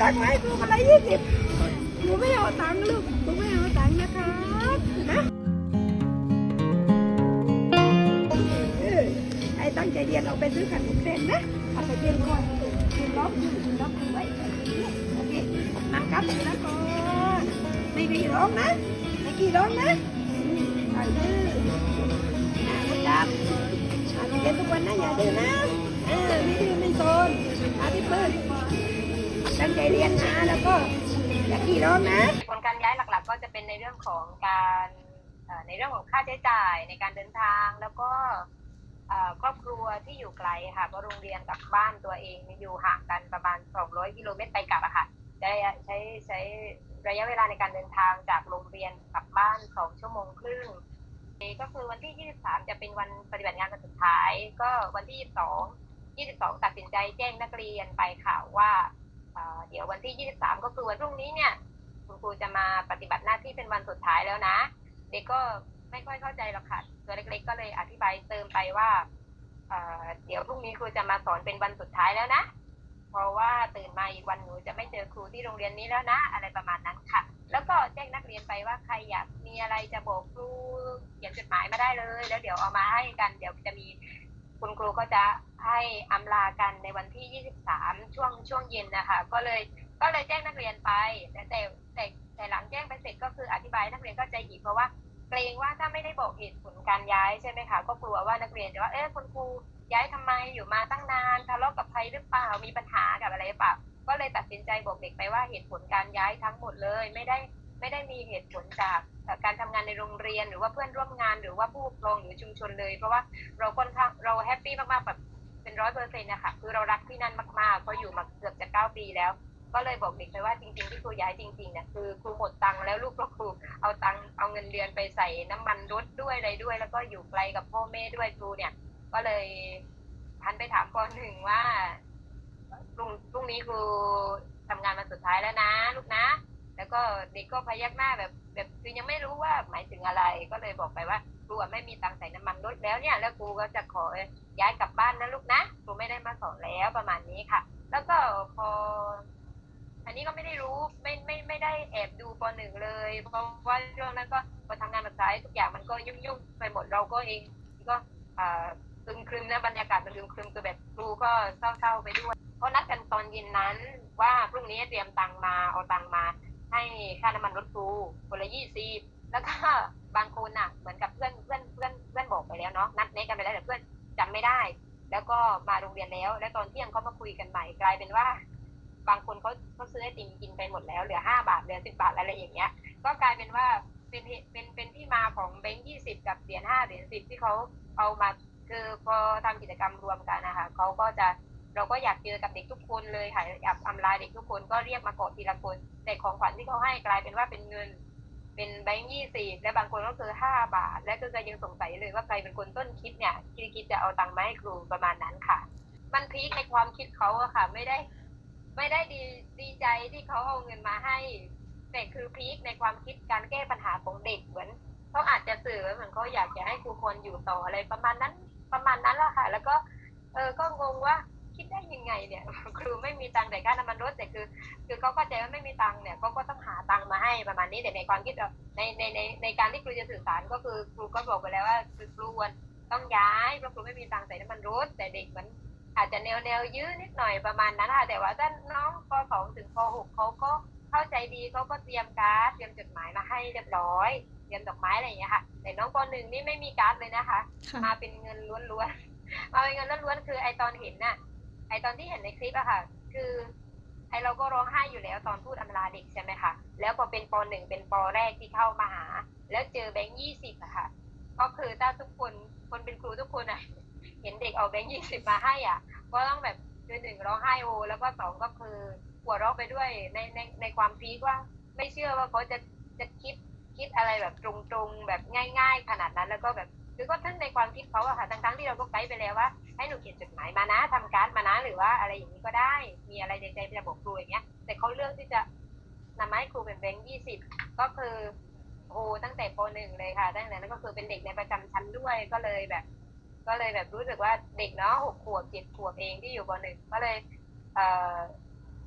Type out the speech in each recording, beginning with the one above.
ตังค์ไหมครูมาละยี่สิบหนูไม่เอาตังค์ลูกหนูไม่เอาตังค์นะครับนะเออไอ้ตั้งใจเรียนเอาไปซื้อขนมเส้นนะเอาไปเรียนก่อนกินล็อกอยู่กินล็อกไว้โอเคนะครับนะก่อนไม่กี่ร้องนะไม่กี่ร้องนะอืมไปเลยอ่าคุณดับอ่าเรียนทุกวันนะอย่าดื้อนะเออไม่ดื้อไม่โซนอาพี่เปิ้ล ตั้งใจเรียนนะ แล้วก็อย่าขี้ร้องนะผลการย้ายหลักๆ ก็จะเป็นในเรื่องของการในเรื่องของค่าใช้จ่ายในการเดินทางแล้วก็ครอบครัวที่อยู่ไกลค่ะเพราะโรงเรียนกับบ้านตัวเองอยู่ห่างกันประมาณ 200 กิโลเมตรไปกลับอะค่ะใช้ใช้ใช้ระยะเวลาในการเดินทางจากโรงเรียนกลับบ้าน 2 ชั่วโมงครึ่งก็คือวันที่ 23 จะเป็นวันปฏิบัติงานวันสุดท้าย ก็วันที่ 22 22 ตัดสินใจแจ้งนักเรียนไปค่ะว่า เดี๋ยววันที่ 23 ก็คือวันพรุ่งนี้เนี่ยคุณครูจะมาปฏิบัติหน้าที่เป็นวันสุดท้ายแล้วนะ เด็กก็ไม่ค่อยเข้าใจหรอกค่ะตัวเล็ก ๆ ก็เลยอธิบายเติมไปว่าเดี๋ยวพรุ่งนี้ครูจะมาสอนเป็นวันสุดท้ายแล้วนะ เพราะว่าตื่นมาอีกวันหนูจะไม่เจอครูที่โรงเรียนนี้แล้วนะ อะไรประมาณนั้นค่ะ แล้วก็แจ้งนักเรียนไปว่าใครอยากมีอะไรจะบอกครูเขียนจดหมายมาได้เลย แล้วเดี๋ยวเอามาให้กัน เดี๋ยวจะมี คุณครูก็จะให้อำลากันในวันที่ 23 ช่วงช่วงเย็นนะคะ ก็เลยก็เลยแจ้งนักเรียนไป แต่แต่แต่แต่หลังแจ้งไปเสร็จก็คืออธิบายนักเรียนเข้าใจอีกเพราะว่าเกรงว่าถ้าไม่ได้บอกเหตุผลการย้ายใช่ไหมคะก็กลัวว่านักเรียนจะว่าเอ๊ะคุณครูย้ายทำไมอยู่มาตั้งนานทะเลาะกับใครหรือเปล่ามีปัญหากับอะไรหรือเปล่าก็เลยตัดสินใจบอกเด็กไปว่าเหตุผลการย้ายทั้งหมดเลย ไม่ได้ไม่ได้มีเหตุผลจาก การทำงานในโรงเรียนหรือว่าเพื่อนร่วมงานหรือว่าผู้ปกครองหรือชุมชนเลย เพราะว่าเราค่อนข้างเราแฮปปี้มากๆแบบเป็นร้อยเปอร์เซ็นต์นะคะคือเรารักที่นั่นมากๆเพราะอยู่มาเกือบจะเก้าปีแล้ว ก็เลยบอกเด็กไปว่าจริงๆที่ครูย้ายจริงๆเนี่ยคือครูหมดตังค์แล้วลูกก็ครูเอาตังค์เอาเงินเดือนไปใส่น้ำมันรถด้วยอะไรด้วย แล้วก็อยู่ไกลกับพ่อแม่ด้วยครูเนี่ย ก็เลยพันไปถามปหนึ่งว่าพรุ่งพรุ่งนี้ครูทำงานวันสุดท้ายแล้วนะ ลูกนะ แล้วก็เด็กก็พยักหน้าแบบ แบบคือยังไม่รู้ว่าหมายถึงอะไรก็เลยบอกไปว่าครูอะไม่มีตังค์ใส่น้ำมันรถแล้วเนี่ย แล้วครูก็จะขอย้ายกลับบ้านนะลูกนะครูไม่ได้มาสอนแล้วประมาณนี้ค่ะ แล้วก็พอ อันนี้ก็ไม่ได้รู้ไม่ไม่ไม่ได้แอบดูปหนึ่งเลยเพราะว่าช่วงนั้นก็พอทำงานแบบสายทุกอย่างมันก็ยุ่งยุ่งไปหมดเราก็เองก็อ่าึมครึมนะบรรยากาศมันครึมครึมคือแบบครูก็เศร้าๆไปด้วยเพราะนัดกันตอนเย็นนั้นว่าพรุ่งนี้เตรียมตังค์มาเอาตังค์มา ให้ค่าน้ำมันรถครูคนละยี่สิบแล้วก็บางคนอะ เหมือนกับเพื่อนเพื่อนเพื่อนเพื่อนบอกไปแล้วเนาะนัดเนกันไปแล้วแต่เพื่อนจำไม่ได้ แล้วก็มาโรงเรียนแล้ว แล้วตอนเที่ยงเขามาคุยกันใหม่กลายเป็นว่า บางคนเขาเขาซื้อไอติมกินไปหมดแล้วเหลือห้าบาทเหลือสิบบาทอะไรอย่างเงี้ย ก็กลายเป็นว่าเป็นเป็นเป็นที่มาของแบงค์ยี่สิบกับเหรียญห้าเหรียญสิบที่เขาเอามาคือพอทำกิจกรรมรวมกันนะคะเขาก็จะ เราก็อยากเจอกับเด็กทุกคนเลยค่ะอยากอำลาเด็กทุกคนก็เรียกมากอดทีละคน แต่ของขวัญที่เขาให้กลายเป็นว่าเป็นเงิน เป็นแบงค์ยี่สิบและบางคนก็คือห้าบาท และก็จะยังสงสัยเลยว่าใครเป็นคนต้นคิดเนี่ยที่คิดจะเอาตังค์มาให้ครูประมาณนั้นค่ะ มันพีคในความคิดเขาอะค่ะ ไม่ได้ ไม่ได้ดีดีใจที่เขาเอาเงินมาให้ แต่คือพีคในความคิดการแก้ปัญหาของเด็กเหมือนเขาอาจจะสื่อเหมือนเขาอยากจะให้ครูคนอยู่ต่ออะไรประมาณนั้น ประมาณนั้นแหละค่ะ แล้วก็ เออก็งงว่า คิดได้ยังไงเนี่ยครูไม่มีตังค์แต่ค่าน้ำมันรถแต่คือ คือเขาเข้าใจว่าไม่มีตังค์เนี่ยเขาก็ต้องหาตังค์มาให้ประมาณนี้แต่ในความคิดเราในในในในการที่ครูจะสื่อสารก็คือครูก็บอกไปแล้วว่าคือครูควรต้องย้ายเพราะครูไม่มีตังค์ใส่น้ำมันรถแต่เด็กมันอาจจะแนวแนวยื้อนิดหน่อยประมาณนั้นค่ะแต่ว่าถ้าน้องป .2 ถึงป .6 เขาก็เข้าใจดีเขาก็เตรียมการ์ดเตรียมจดหมายมาให้เรียบร้อยเตรียมดอกไม้อะไรอย่างเงี้ยค่ะ แต่น้องป .1 นี่ไม่มีการ์ดเลยนะคะค่ะมาเป็นเงินล้วนๆมาเป็นเงินล้วนๆคือไอตอนเห็นน่ะ ไอตอนที่เห็นในคลิปอะค่ะ คือไอเราก็ร้องไห้อยู่แล้วตอนพูดอำลาเด็กใช่ไหมคะแล้วพอเป็นปหนึ่งเป็นปแรกที่เข้ามาหา แล้วเจอแบงค์ยี่สิบอะค่ะ ก็คือถ้าทุกคนคนเป็นครูทุกคนอะเห็นเด็กเอาแบงค์ยี่สิบมาให้อะ ก็ต้องแบบคือหนึ่งร้องไห้โอ แล้วก็สองก็คือหัวเราะไปด้วยในในในความพีคว่า ไม่เชื่อว่าเขาจะจะคิดคิดอะไรแบบตรงๆแบบง่าย ๆ ขนาดนั้นแล้วก็แบบ คือก็ทึ่งในความคิดเขาอะค่ะทั้งๆที่เราก็ไกด์ไปแล้วว่า ให้หนูเขียนจดหมายมานะทำการ์ดมานะ หรือว่าอะไรอย่างนี้ก็ได้ มีอะไรในใจจะบอกครูอย่างเงี้ย แต่เขาเลือกที่จะนำมาให้ครูเป็นแบงค์ยี่สิบก็คือโอ้ตั้งแต่ปหนึ่งเลยค่ะ ตั้งแต่นั้นก็คือเป็นเด็กในประจำชั้นด้วยก็เลยแบบ ก็เลยแบบรู้สึกว่าเด็กเนาะหกขวบเจ็ดขวบเองที่อยู่ปหนึ่งก็เลย เออ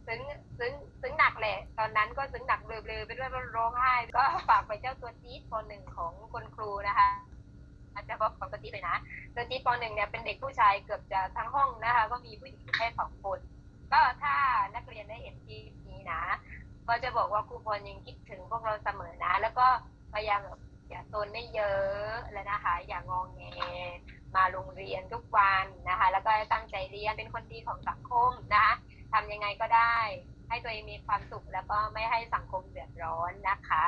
ซึ้งซึ้งซึ้งหนักแหละ ตอนนั้นก็ซึ้งหนักเบลอๆไปด้วยร้องไห้ ก็ฝากไปเจ้าตัวจี๊ดคนหนึ่งของคุณครูนะคะ อาจจะบอกของตัวจี๊ดเลยนะตัวจี๊ดปหนึ่งเนี่ยเป็นเด็กผู้ชายเกือบจะทั้งห้องนะคะ ก็มีผู้หญิงแค่สองคน ก็ถ้านักเรียนได้เห็นคลิปนี้นะ ก็จะบอกว่าครูพรยังคิดถึงพวกเราเสมอนะ แล้วก็พยายามแบบอย่าโซนไม่เยอะแล้วนะคะ อย่างองแงมาโรงเรียนทุกวันนะคะ แล้วก็ตั้งใจเรียนเป็นคนดีของสังคมนะคะทำยังไงก็ได้ ให้ตัวเองมีความสุขแล้วก็ไม่ให้สังคมเดือดร้อนนะคะ